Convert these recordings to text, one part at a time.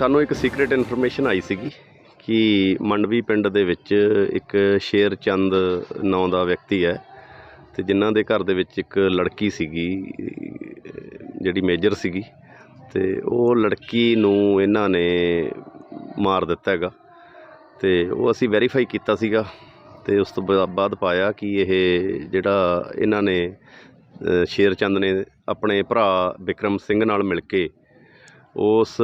ਸਾਨੂੰ ਇੱਕ secret information ਆਈ ਸੀਗੀ ਕਿ ਮੰਡਵੀ ਪਿੰਡ ਦੇ ਵਿੱਚ ਇੱਕ ਸ਼ੇਰ ਚੰਦ ਨਾਂ ਦਾ ਵਿਅਕਤੀ ਹੈ ਤੇ ਜਿਨ੍ਹਾਂ ਦੇ ਘਰ ਦੇ ਵਿੱਚ ਇੱਕ ਲੜਕੀ ਸੀਗੀ, ਜਿਹੜੀ ਮੇਜਰ ਸੀਗੀ ਤੇ ਉਹ ਲੜਕੀ ਨੂੰ ਇਹਨਾਂ ਨੇ ਮਾਰ ਦਿੱਤਾ ਹੈਗਾ ਤੇ ਉਹ ਅਸੀਂ ਵੈਰੀਫਾਈ ਕੀਤਾ ਸੀਗਾ ਤੇ ਉਸ ਤੋਂ ਬਾਅਦ ਪਾਇਆ ਕਿ ਇਹ ਜਿਹੜਾ ਇਹਨਾਂ ਨੇ ਅਹ ਸ਼ੇਰ ਚੰਦ ਨੇ ਆਪਣੇ ਭਰਾ ਵਿਕਰਮ ਸਿੰਘ ਨਾਲ ਮਿਲ ਕੇ ਉਸ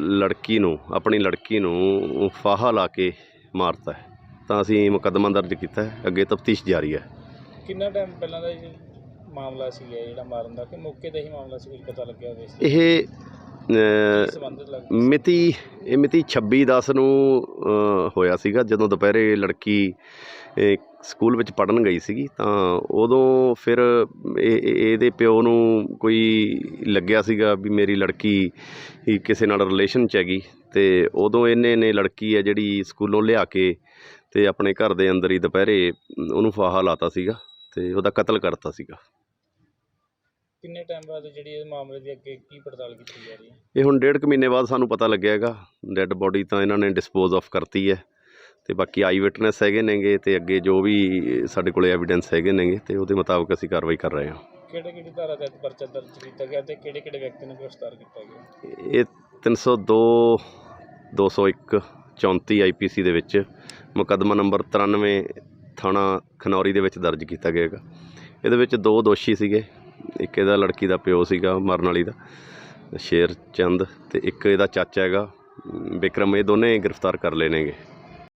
ਲੜਕੀ ਨੂੰ ਆਪਣੀ ਲੜਕੀ ਨੂੰ ਫਾਹਾ ਲਾ ਕੇ ਮਾਰਤਾ ਹੈ। ਤਾਂ ਅਸੀਂ ਮੁਕੱਦਮਾ ਦਰਜ ਕੀਤਾ ਹੈ। ਅੱਗੇ ਤਫਤੀਸ਼ ਜਾਰੀ ਹੈ। ਕਿੰਨਾ ਟਾਈਮ ਪਹਿਲਾਂ ਦਾ ਇਹ ਮਾਮਲਾ ਸੀ ਜਿਹੜਾ ਮਾਰਨ ਦਾ? ਕਿ ਮੌਕੇ ਤੇ ਹੀ ਮਾਮਲਾ ਸੀ ਕੁਝ ਪਤਾ ਲੱਗਿਆ ਹੋਵੇ ਇਹ ਮਿਤੀ ਇਹ ਮਿਤੀ 26 10 ਨੂੰ ਹੋਇਆ ਸੀਗਾ ਜਦੋਂ ਦੁਪਹਿਰੇ ਲੜਕੀ ਸਕੂਲ ਵਿੱਚ ਪੜਨ ਗਈ ਸੀਗੀ ਤਾਂ ਉਦੋਂ ਫਿਰ ਇਹ ਇਹ- ਇਹਦੇ ਪਿਓ ਨੂੰ ਕੋਈ ਲੱਗਿਆ ਸੀਗਾ ਵੀ ਮੇਰੀ ਲੜਕੀ ਕਿਸੇ ਨਾਲ ਰਿਲੇਸ਼ਨ 'ਚ ਹੈਗੀ ਤੇ ਉਦੋਂ ਇਹਨੇ ਨੇ ਲੜਕੀ ਹੈ ਜਿਹੜੀ ਸਕੂਲੋਂ ਲਿਆ ਕੇ ਤੇ ਆਪਣੇ ਘਰ ਦੇ ਅੰਦਰ ਹੀ ਦੁਪਹਿਰੇ ਉਹਨੂੰ ਫਾਹਾ ਲਾਤਾ ਸੀਗਾ ਤੇ ਉਹਦਾ ਕਤਲ ਕਰਤਾ ਸੀਗਾ। ਕਿੰਨੇ ਟਾਈਮ ਬਾਅਦ ਜਿਹੜੀ ਇਹ ਮਾਮਲੇ ਦੀ ਅੱਗੇ ਕੀ ਪੜਤਾਲ ਕੀਤੀ ਜਾ ਰਹੀ ਹੈ? ਇਹ ਹੁਣ ਡੇਢ ਕੁ ਮਹੀਨੇ ਬਾਅਦ ਸਾਨੂੰ ਪਤਾ ਲੱਗਿਆ ਹੈਗਾ ਡੈੱਡ ਬੋਡੀ ਤਾਂ ਇਹਨਾਂ ਨੇ ਡਿਸਪੋਜ਼ ਆਫ ਕਰਤੀ ਹੈ। ਤੇ ਬਾਕੀ ਆਈ ਵਿਟਨੈਸ ਹੈਗੇ ਨੇਗੇ ਤੇ ਅੱਗੇ ਜੋ ਵੀ ਸਾਡੇ ਕੋਲੇ ਐਵੀਡੈਂਸ ਹੈਗੇ ਨੇਗੇ ਤੇ ਉਹਦੇ ਮੁਤਾਬਕ ਅਸੀਂ ਕਾਰਵਾਈ ਕਰ ਰਹੇ ਹਾਂ। ਕਿਹੜੇ ਕਿਹੜੀ ਧਾਰਾ ਤਹਿਤ ਪਰਚਾ ਦਰਜ ਕੀਤਾ ਗਿਆ ਤੇ ਕਿਹੜੇ ਕਿਹੜੇ ਵਿਅਕਤੀ ਨੂੰ ਗ੍ਰਿਫਤਾਰ ਕੀਤਾ ਗਿਆ? ਇਹ 302 201 34 ਆਈਪੀਸੀ ਦੇ ਵਿੱਚ ਮੁਕੱਦਮਾ ਨੰਬਰ 93 ਥਾਣਾ ਖਨੌਰੀ ਦੇ ਵਿੱਚ ਦਰਜ ਕੀਤਾ ਗਿਆ ਹੈਗਾ। ਇਹਦੇ ਵਿੱਚ ਦੋ ਦੋਸ਼ੀ ਸੀਗੇ ਇੱਕ ਇਹਦਾ ਲੜਕੀ ਦਾ ਪਿਓ ਸੀਗਾ ਮਰਨ ਵਾਲੀ ਦਾ ਸ਼ੇਰ ਚੰਦ ਤੇ ਇੱਕ ਇਹਦਾ ਚਾਚਾ ਹੈਗਾ। ਵਿਕਰਮ ਇਹ ਦੋਨੇ ਗ੍ਰਿਫਤਾਰ ਕਰ ਲਏ ਨੇਗੇ।